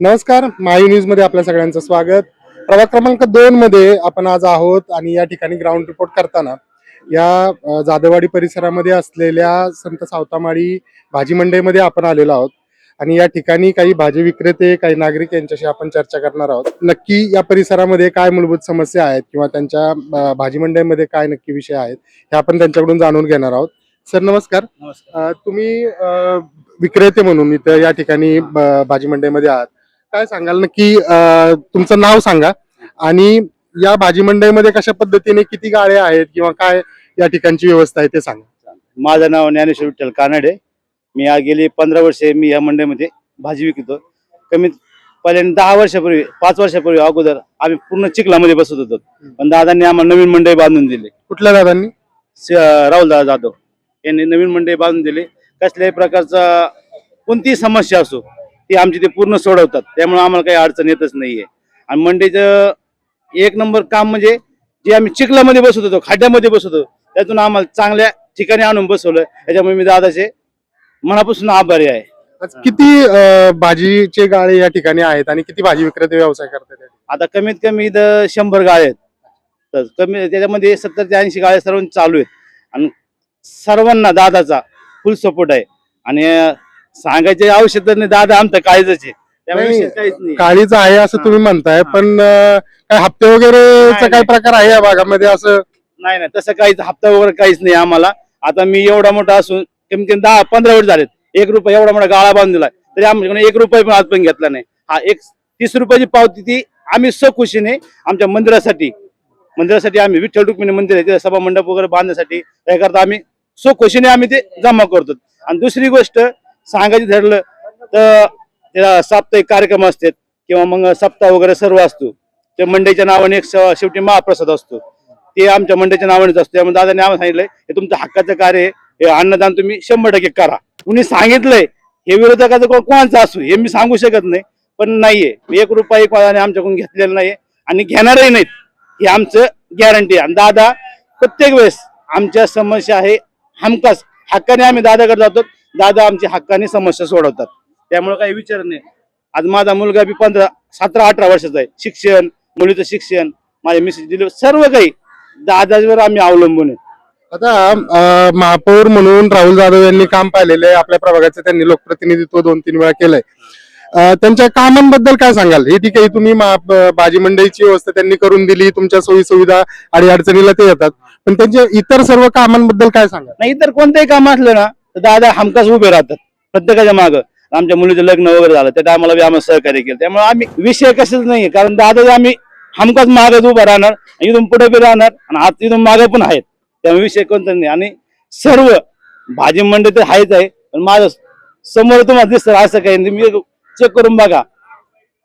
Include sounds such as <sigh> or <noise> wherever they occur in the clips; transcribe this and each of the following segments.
नमस्कार मायू न्यूजमध्ये आपल्या सगळ्यांचं स्वागत. प्रभाग क्रमांक दोन मध्ये आपण आज आहोत आणि या ठिकाणी ग्राउंड रिपोर्ट करताना या जाधववाडी परिसरामध्ये असलेल्या संत सावतामाळी भाजी मंडईमध्ये आपण आलेलो आहोत. आणि या ठिकाणी काही भाजी विक्रेते काही नागरिक यांच्याशी आपण चर्चा करणार आहोत. नक्की या परिसरामध्ये काय मूलभूत समस्या आहेत किंवा त्यांच्या भाजी मंडईमध्ये काय नक्की विषय आहेत हे आपण त्यांच्याकडून जाणून घेणार आहोत. सर नमस्कार. तुम्ही विक्रेते म्हणून इथं या ठिकाणी भाजी मंडईमध्ये आहात. काय सांगाल? नक्की तुमचं नाव सांगा. आणि या भाजी मंडईमध्ये कशा पद्धतीने किती गाड्या आहेत किंवा काय या ठिकाणची व्यवस्था आहे ते सांगा. माझं नाव ज्ञानेश्वर विठ्ठल कानडे. मी गेली पंधरा वर्षे मी या मंडईमध्ये भाजी विकतो. कमीत पहिल्यांदा दहा वर्षापूर्वी पाच वर्षापूर्वी अगोदर आम्ही पूर्ण चिखलामध्ये बसत होतो. पण दादांनी आम्हाला नवीन मंडई बांधून दिली. कुठल्या दादांनी? राहुल दादा जाधव. यांनी नवीन मंडई बांधून दिली. कसल्याही प्रकारचा कोणतीही समस्या असो ती आमची ते पूर्ण सोडवतात. त्यामुळे आम्हाला काही अडचण येतच नाहीये. आणि मंडईचं एक नंबर काम म्हणजे जे आम्ही चिखलामध्ये बसत होतो खड्ड्यामध्ये बसत होतो त्यातून आम्हाला चांगल्या ठिकाणी आणून बसवलं. त्याच्यामुळे मी दादाचे मनापासून आभारी आहे. आज किती अ, भाजीचे गाळे या ठिकाणी आहेत आणि किती भाजी विक्रेते व्यवसाय करतात? आता कमीत कमी इथं शंभर गाळे आहेत. तर कमी त्याच्यामध्ये सत्तर ते ऐंशी गाळे सर्वांचे चालू आहेत. आणि सर्वांना दादाचा फुल सपोर्ट आहे. आणि सांगायचे आवश्यक नाही दादा आमचं काळीच आहे. त्यामुळे नाही, विशेष काहीच नाही. काळीच आहे असं. तुम्ही म्हणताय. पण अ, काय हप्ते वगैरेचा नाही, काय प्रकार आहे या भागामध्ये असं? नाही नाही तसं काहीच हप्ता वगैरे काहीच नाही आम्हाला. आता मी एवढा मोठा असून कमी कमी दहा पंधरा वर्ष झालेत. एक रुपये एवढा मोठा गाळा बांधून दिला तरी आमच्याकडे एक रुपये पण आज पण घेतला नाही. हा एक तीस रुपयाची पावती ती आम्ही सकुशीने आमच्या मंदिरासाठी मंदिरासाठी आम्ही विठ्ठल रुक्मिणी मंदिर आहे तिथे सभा मंडप वगैरे बांधण्यासाठी त्याकरता आम्ही सकुशीने आम्ही ते जमा करतो. आणि दुसरी गोष्ट सांगायचं ठरलं तर त्याला साप्ताहिक कार्यक्रम असतात किंवा मग सप्ताह वगैरे सर्व असतो. त्या मंडईच्या नावाने एक शेवटी महाप्रसाद असतो. ते आमच्या मंडईच्या नावानेच असतो. त्यामुळे दादाने आम्हाला सांगितलंय हे तुमचं हक्काचं कार्य आहे. हे अन्नदान तुम्ही शंभर टक्के करा. कुणी सांगितलंय हे विरोधकाचं कोणाचं असू हे मी सांगू शकत नाही पण नाहीये. एक रुपया एक वादाने आमच्याकडून घेतलेला नाहीये आणि घेणारही नाहीत. हे आमचं गॅरंटी आणि दादा प्रत्येक वेळेस आमच्या समस्या आहे हमखास हक्काने आम्ही दादाकडे जातो. दादा आमची हक्काने समस्या सोडवतात. त्यामुळे काही विचार नाही. आज माझा मुलगा बी पंधरा सतरा अठरा वर्षाचा आहे. शिक्षण मुलीचं शिक्षण माझ्या मिसेस दिले. सर्व काही दादावर आम्ही अवलंबून आहे. आता अ, महापौर म्हणून राहुल जाधव यांनी काम पाहिलेलं आहे. आपल्या प्रभागाचं त्यांनी लोकप्रतिनिधित्व दोन तीन वेळा केलंय. अ, त्यांच्या कामांबद्दल काय सांगाल? हे ठीक आहे तुम्ही ब- भाजी मंडईची व्यवस्था त्यांनी करून दिली. तुमच्या सोयी सुविधा आणि अडचणीला ते येतात. पण त्यांच्या इतर सर्व कामांबद्दल काय सांगाल? नाही तर कोणतंही काम असलं ना तर दादा हमखास उभे राहतात प्रत्येकाच्या मागं. आमच्या मुलीचं लग्न वगैरे झालं त्या टायमाला बी आम्हाला सहकार्य केलं. त्यामुळे आम्ही विषय कशाच नाहीये कारण दादा आम्ही हमखास मागच उभा राहणार इथून पुढे बी राहणार आणि आत इथून मागे पण आहेत. त्यामुळे विषय कोणता नाही. आणि सर्व भाजी मंडई तर आहेच आहे पण माझं समोर तुम्हाला दिसतं असं काही नाही. मी चेक करून बघा.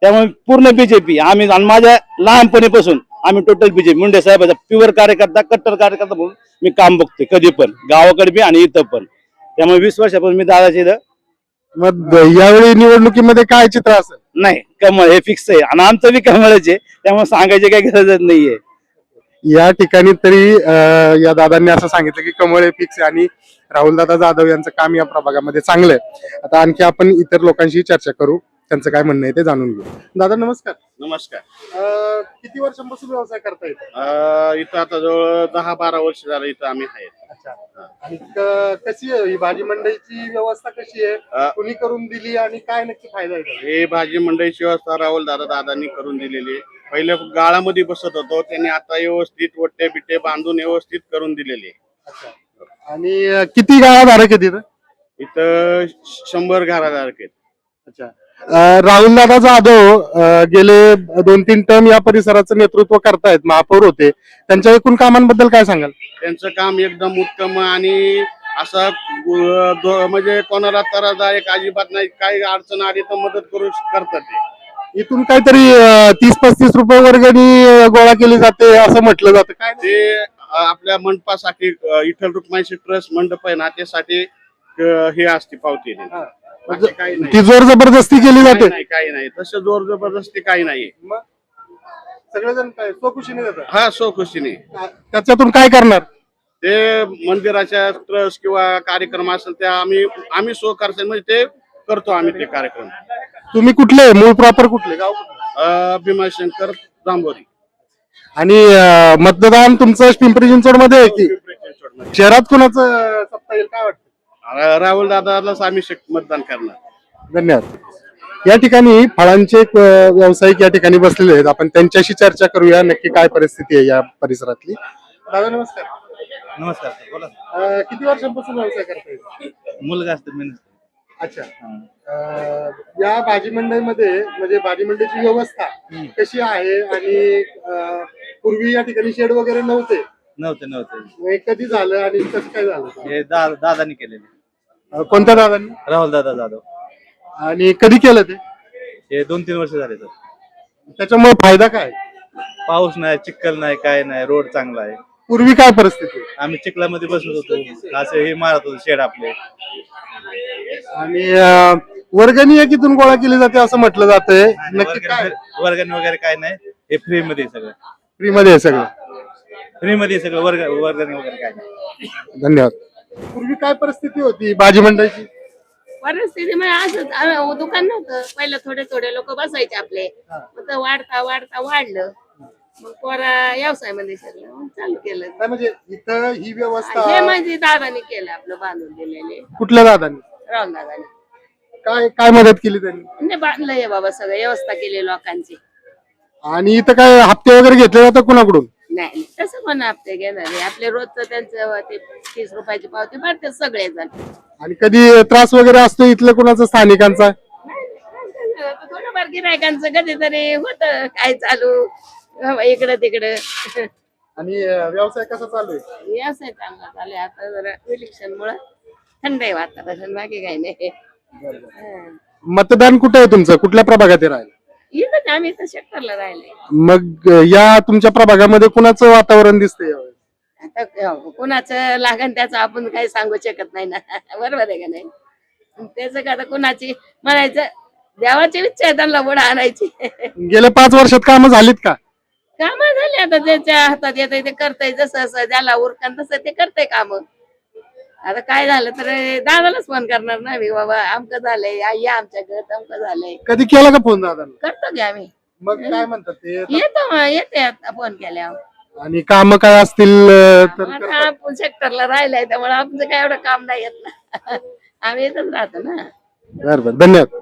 त्यामुळे पूर्ण बीजेपी आम्ही आणि माझ्या लहानपणीपासून आम्ही टोटल बीजेपी मुंडे साहेबाचा प्युअर कार्यकर्ता कट्टर कार्यकर्ता म्हणून मी काम बघतोय कधी पण गावाकडे बी आणि इथं पण त्यामुळे वीस वर्षापासून मी दादाच्या इथं मग यावेळी निवडणुकीमध्ये काय चित्र असेल? नाही कमळ हे फिक्स आहे. आणि आमचं बी कमळच आहे. त्यामुळे सांगायची काही गरजच नाहीये. या ठिकाणी तरी अ, या दादांनी असं सांगितलं की कमळ हे फिक्स आहे आणि राहुलदादा जाधव यांचं काम या प्रभागामध्ये चांगलं आहे. आता आणखी आपण इतर लोकांशी चर्चा करू. त्यांचं काय म्हणणं आहे ते जाणून घेऊ. दादा नमस्कार. नमस्कार. अ, किती वर्षांपासून व्यवसाय करता येतो अं, इथं आता जवळ दहा बारा वर्ष झालं इथं आम्ही आहे. अच्छा. आणि क- कशी आहे ही भाजी मंडईची व्यवस्था कशी आहे? अ, कुणी करून दिली आणि काय नक्की फायदा आहे? त्याचा? हे भाजी मंडईची व्यवस्था राहुल दादा दादांनी करून दिलेली आहे. पहिले गाळामध्ये बसत होतो त्यांनी आता व्यवस्थित वट्टे बिट्टे बांधून व्यवस्थित करून दिलेली आहे. अच्छा. आणि अ, किती गाळा धारक आहेत इथं? इथं शंभर घराधारक आहेत. अच्छा. राहुल दादा जाधव गेले दोन तीन टर्म या परिसराचं नेतृत्व करतायत महापौर होते. त्यांच्या एकूण कामांबद्दल काय सांगाल? त्यांचं काम एकदम उत्तम आणि असं म्हणजे कोणाला त्रासदायक अजिबात नाही काही अडचण आली तर मदत करू करतात ते. इथून काहीतरी तीस पस्तीस रुपये वर्गणी गोळा केली जाते असं म्हटलं जातं. काय ते आपल्या मंडपासाठी अं, विठ्ठल रुक्माईची ट्रस्ट मंडप आहे ना त्यासाठी हे असते पावती. ती. बाकी काही नाही. ती जोर जबरदस्ती केली जाते. नाही काही नाही. तसं जोर जबरदस्ती काही नाही. सगळेजण काय स्वखुशीने जातात? हा सो खुशीने त्याच्यातून काय करणार? ते मंदिराच्या ट्रस्ट किंवा कार्यक्रम असेल त्या आम्ही आम्ही सो म्हणजे ते करतो आम्ही ते कार्यक्रम. तुम्ही कुठले? मूळ प्रॉपर कुठले? गाव कुठलं? भीमाशंकर जांभोरी. आणि अं, मतदान तुमचं पिंपरी चिंचवडमध्ये आहे की? शहरात कुणाचं सत्ता येईल? काय वाटतं? राहुल दादालाच आम्ही मतदान करणार. धन्यवाद. या ठिकाणी फळांचे व्यावसायिक या ठिकाणी बसलेले आहेत. आपण त्यांच्याशी चर्चा करूया नक्की काय परिस्थिती आहे या परिसरातली. दादा नमस्कार. नमस्कार बोला किती वर्षांपासून व्यवसाय करताय? मुलगा असतो मी अच्छा. या भाजी मंडईमध्ये म्हणजे भाजी मंडईची व्यवस्था कशी आहे? आणि पूर्वी या ठिकाणी शेड वगैरे नव्हते. नव्हते नव्हते. कधी झालं आणि कसं काय झालं? हे दा दादानी केलेले. अं, कोणत्या दादांनी? राहुल दादा जाधव. आणि कधी केलं ते? हे दोन तीन वर्ष झाले तर त्याच्यामुळे फायदा काय? पाऊस नाही चिखल नाही काय नाही रोड चांगला आहे. पूर्वी काय परिस्थिती? आम्ही चिखलामध्ये बसत होतो. असं हे मारत होतो शेड आपले. आणि अं, वर्गणी एकीतून गोळा केली जाते असं म्हटलं जातंय. नक्की काय? वर्गणी वगैरे काय नाही. हे फ्री मध्ये आहे सगळं. फ्री मध्ये आहे सगळं. फ्री मध्ये आहे सगळं वर्ग वर्गणी वगैरे काय नाही. धन्यवाद. पूर्वी काय परिस्थिती होती भाजी मंडईची? परिस्थिती म्हणजे असंच आम्ही दुकान नव्हतं. पहिलं थोडे थोडे लोक बसायचे आपले. मग ते वाढता वाढता वाढलं. मग पोरा व्यवसायमध्ये शिरलं मग चालू केलं. काय म्हणजे इथं ही हे व्यवस्था माझी दादाने केलं आपलं बांधून दिलेले. कुठल्या दादांनी? राहुल दादाने. काय काय मदत केली त्यांनी? म्हणजे बांधलंय बाबा सगळं व्यवस्था केली लोकांची. आणि इथं काय हप्ते वगैरे घेतले जातात कुणाकडून? नाही तसं पण हप्ते घेणार आहे. आपले रोजचं त्यांचं ते तीस रुपयाची पावती भरते सगळेजण. आणि कधी त्रास वगैरे असतो इथलं कुणाचा स्थानिकांचा? थोडंफार गिरायकांचं कधीतरी होत काय चालू? इकडं तिकडं. आणि अं, व्यवसाय कसा चालू आहे? व्यवसाय चांगला चालू आहे. आता जरा इलेक्शन मुळे थंड आहे वातावरण बाकी काही नाही. हं. मतदान कुठे आहे तुमचं? कुठल्या प्रभागात आहे राहिलं इथं आम्ही इथं सेक्टरला राहिले. मग या तुमच्या प्रभागामध्ये कुणाचं वातावरण दिसतंय यावेळेस? आता कुणाचं लागन त्याचं आपण काही सांगू शकत नाही ना. <laughs> बरोबर आहे का नाही? त्याचं का आता कुणाची म्हणायचं देवाची इच्छा आहे त्यांना पुढे आणायची. <laughs> गेल्या पाच वर्षात कामं झालीत का? काम झाले आता ज्याच्या हातात येत ते करतय जसं असं ज्याला उरकन तसं ते करतय काम. आता काय झालं तर दादालाच फोन करणार ना मी बाबा आमचं झालंय आ- या आमच्याकडे अमकं झालंय. कधी केला का फोन दादांना करतो की आम्ही. मग काय म्हणतात ते? येतो मग, येते आता फोन केल्यावर. आणि काम काय असतील अं, तर आता करतात. आपण सेक्टरला राहिलाय त्यामुळे आमचं काय एवढं काम नाही येत ना. आम्ही येतच राहतो ना. बरं बरं. धन्यवाद.